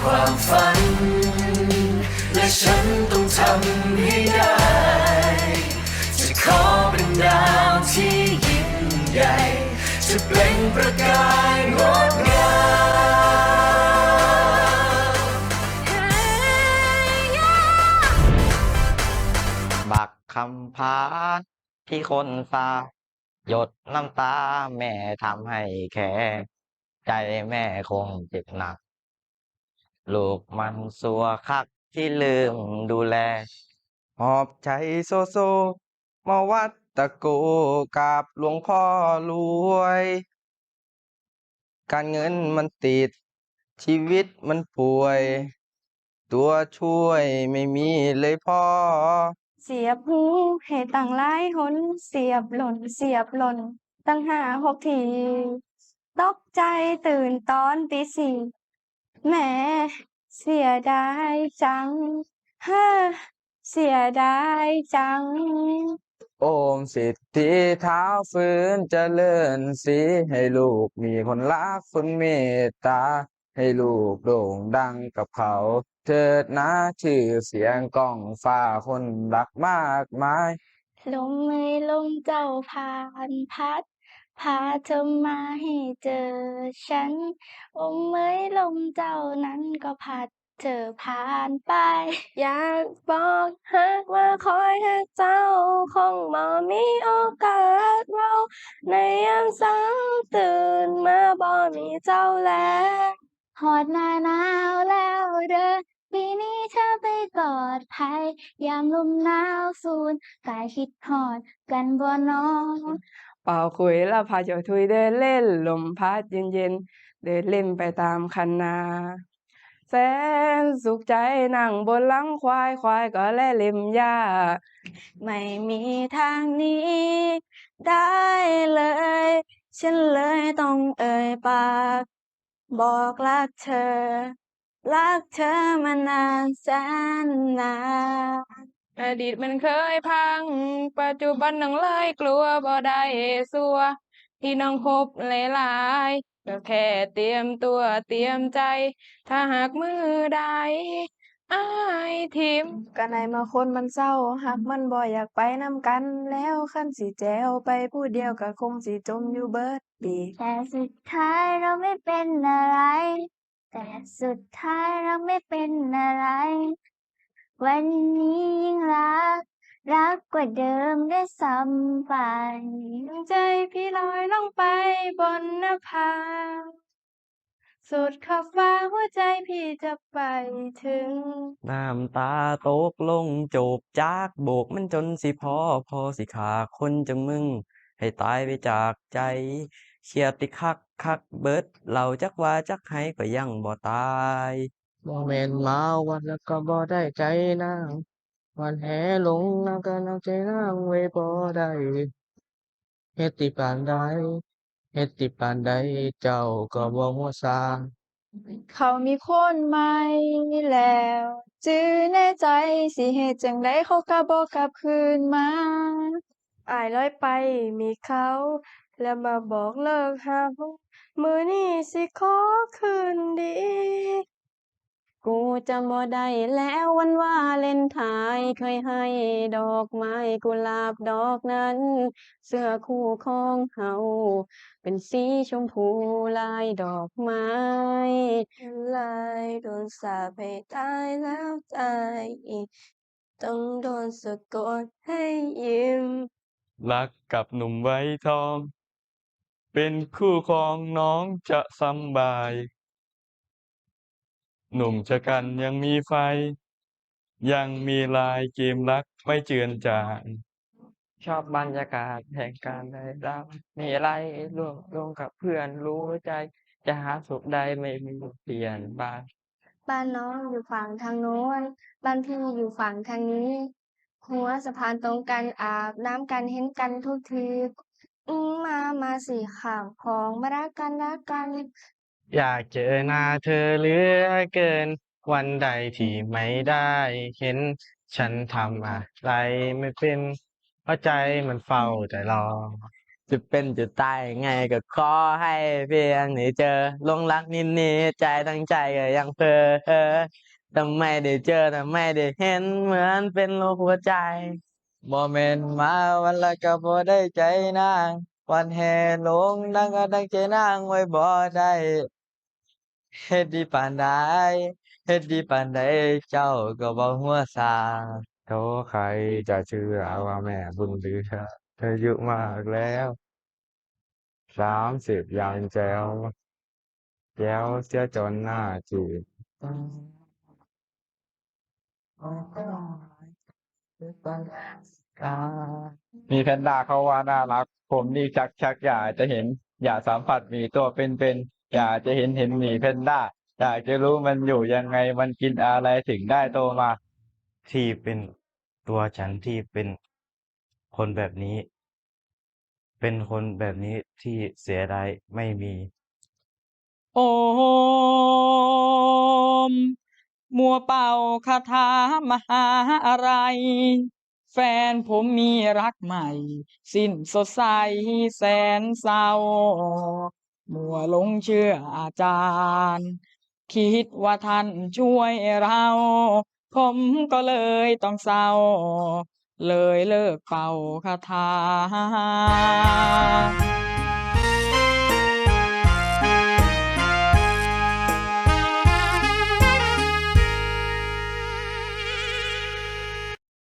ความฝัน และฉันต้องทำให้ได้ จะขอเป็นดาวที่ยิ่งใหญ่ จะเปล่งประกายงดงามบักคำพานที่คนซาหยดน้ำตาแม่ทำให้แค่ ใจแม่คงเจ็บหนัก ลูกมันสัวคักที่ลืมดูแล หอบใจโซโซ มาวัดตะโกกับหลวงพ่อรวย การเงินมันติด ชีวิตมันป่วย ตัวช่วยไม่มีเลยพ่อ เสียบหูให้ตั้งหลายหนเสียบหล่นเสียบหล่น ตั้งห้าหกที ตกใจตื่นตอนตีสี่ แหมเสียดายจังเฮ้อเสียดายจัง โอมสิทธิเท้าฟื้นเจริญสีให้ลูกมีคนรักคนเมตตา ให้ลูกโด่งดังกับเขา เถิดนะชื่อเสียงก้องฟ้าคนรักมากมาย ลมเอ่ยลมเจ้าผ่านพัด พาเธอมาให้เจอฉันลมเอ่ยลมเจ้านั้นก็พัดเธอผ่านไป อยากบอกฮักว่าคอยฮักเจ้า คงบ่มีโอกาสเรา ในยามสาวตื่นมาบ่มีเจ้าแล้วฮอดหน้าหนาวแล้วเด้อปีนี้เธอไปปลอดภัยยามลมหนาวสูนกายคิดฮอดกันบ่นอ เป่าขลุยแล้วพาเจ้าทุยเดินเล่นลมพัดเย็นๆเดินเล่นไปตามคันนาแสนสุขใจนั่งบนหลังควายควายก็แล่เล็มหญ้า ไม่มีทางนี้ ได้เลย ฉันเลยต้องเอ่ยปาก บอกรักเธอ รักเธอมานานแสนนาน อดีตมันเคยพัง ปัจจุบันนังเลยกลัวบ่ได้สัว ที่น้องพบหลายๆก็แค่เตรียมตัวเตรียมใจ ถ้าหากมือใดอ้ายทิมก็ในมาคนมันเศร้าหักมันบ่อยากไปนำกันแล้วคันสิแจวไปผู้เดียวก็คงสิจมอยู่เบิดปีแต่สุดท้ายเราไม่เป็นอะไร แต่สุดท้ายเราไม่เป็นอะไร วันนี้ยิ่งรัก รักกว่าเดิมได้ซ้ำไปใจพี่ลอยลงไปบนหน้าผาสุดขอบฟ้าหัวใจพี่จะไปถึง น้ำตาตกลงโจบจากโบกมันจนสิพอพอสิขาคนจังมึง ให้ตายไปจากใจเครียดติคักคักเบิดเราจักว่าจักให้ก็ยังบ่ตาย บ่แม่นมาวันแล้วก็บ่ได้ใจนางวันแหลงนางก็นางใจนางไว้บ่ได้เฮ็ดติปานใดเฮ็ดติปานใดเจ้าก็บ่ฮู้ซาเขามีคนใหม่แล้ว จื้อแน่ใจสิเหตุจังไดเขาก็บ่กลับคืนมาอายลอยไปมีเขา แล้วมาบอกเลิกหักมื้อนี้สิขอคืนดี กูจำบ่ได้แล้ววันว่าเล่นทน์เคยให้ดอกไม้กุหลาบดอกนั้น เสื้อคู่ของเฮาเป็นสีชมพูลายดอกไม้ลายโดนสาปให้ตายแล้วตายอีกต้องโดนสะกดให้ยิ้ม รักกับหนุ่มไว้ทอง เป็นคู่ครองน้องจะสำบาย หนุ่มชะกันยังมีไฟ ยังมีลายเกมรักไม่เจือนจาง ชอบบรรยากาศแห่งการได้รับมีอะไรร่วมลงกับเพื่อนรู้ใจ จะหาสุขใดไม่มีเปลี่ยนบางบ้านน้องอยู่ฝั่งทางโน้น บ้านพี่อยู่ฝั่งทางนี้ หัวสะพานตรงกันอาบน้ำกันเห็นกันทุกทีอืมมา มาสี่ข่าวของมารักกันรักกัน อยากเจอหน้าเธอเหลือเกิน วันใดที่ไม่ได้เห็น ฉันทำอะไรไม่เป็นเพราะใจมันเฝ้าแต่รอ จะเป็นจะตายยังไงก็ขอให้เพียงได้เจอลงรักนิดนิดใจทั้งใจก็ยังเพอทำไมได้เจอทำไมได้เห็นเหมือนเป็นโลกหัวใจบ่แม่นมาวันละก็บ่ได้ใจนาง วันแห่ลงดังก็ดังใจนางไว้บ่ได้ เฮ็ดดีปานใดเฮ็ดดีปานใดเจ้าก็บ่หัวซาโธ่ใครจะเชื่อว่าแม่บุญหลือเธออายุมากแล้วสามสิบยังแจ๋วแจ๋วเสียจนหน้าจีบมีแพนด้าเขาว่าน่ารัก ผมนี่ชักชักอยากจะเห็น อยากสัมผัสหมีตัวเป็นๆ อยากจะเห็นเห็นหมีแพนด้าอยากจะรู้มันอยู่ยังไงมันกินอะไรถึงได้โตมา ที่เป็นตัวฉันที่เป็นคนแบบนี้ เป็นคนแบบนี้ที่เสียดายไม่มี โอม มัวเป่าคาถามหาอะไร แฟนผมมีรักใหม่ สิ้นสดใสแสนเศร้า มัวหลงเชื่ออาจารย์ คิดว่าท่านช่วยเรา ผมก็เลยต้องเศร้า เลยเลิกเป่าคาถา